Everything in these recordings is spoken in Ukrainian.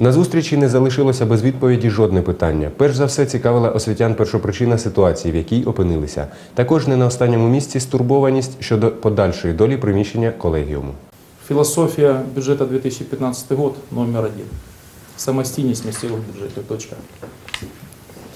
На зустрічі не залишилося без відповіді жодне питання. Перш за все цікавила освітян першопричина ситуації, в якій опинилися. Також не на останньому місці стурбованість щодо подальшої долі приміщення колегіуму. Философия бюджета 2015 год номер один. Самостийность местевых бюджетов. Точка.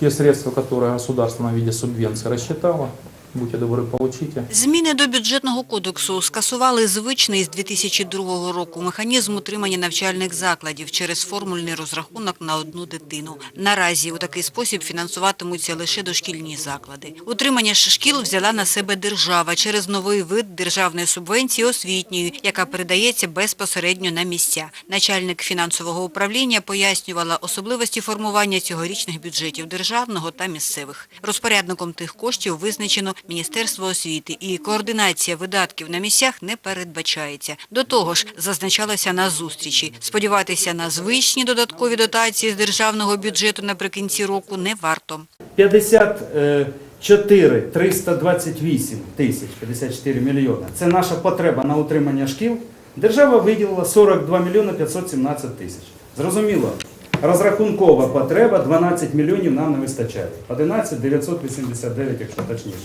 Те средства, которые государство на виде субвенции рассчитало, будьте добры, получите. Зміни до бюджетного кодексу скасували звичний з 2002 року механізм утримання навчальних закладів через формульний розрахунок на одну дитину. Наразі у такий спосіб фінансуватимуться лише дошкільні заклади. Утримання шкіл взяла на себе держава через новий вид державної субвенції освітньої, яка передається безпосередньо на місця. Начальник фінансового управління пояснювала особливості формування цьогорічних бюджетів державного та місцевих. Розпорядником тих коштів визначено Міністерство освіти і координація видатків на місцях не передбачається. До того ж, зазначалося на зустрічі. Сподіватися на звичні додаткові дотації з державного бюджету наприкінці року не варто. 54 328 тисяч 54 мільйони. Це наша потреба на утримання шкіл. Держава виділила 42 мільйони 517 тисяч. Зрозуміло, розрахункова потреба 12 мільйонів нам не вистачає. 11 989, якщо точніше.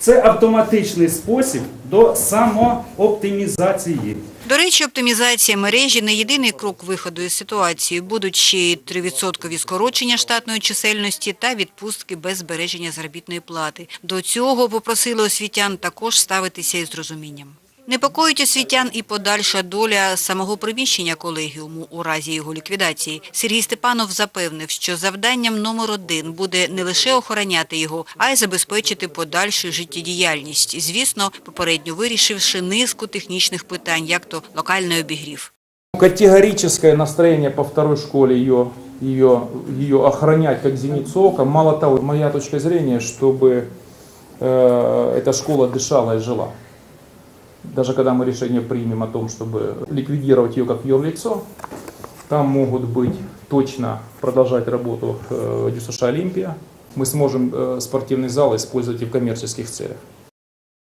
Це автоматичний спосіб до самооптимізації. До речі, оптимізація мережі не єдиний крок виходу із ситуації. Будуть ще й 3% скорочення штатної чисельності та відпустки без збереження заробітної плати. До цього попросили освітян також ставитися із розумінням. Непокоїть освітян і подальша доля самого приміщення колегіуму у разі його ліквідації. Сергій Степанов запевнив, що завданням номер один буде не лише охороняти його, а й забезпечити подальшу життєдіяльність. Звісно, попередньо вирішивши низку технічних питань, як то локальний обігрів. Категорическое настроение по второй школе ее, ее, ее охранять как зеницу ока. Мало того, моя точка зрения, чтобы э, эта школа дышала и жила. Даже когда мы решение примем о том, чтобы ликвидировать ее как юрлицо, там могут быть точно продолжать работу э, ДЮСШ «Олимпия». Мы сможем э, спортивный зал использовать и в коммерческих целях.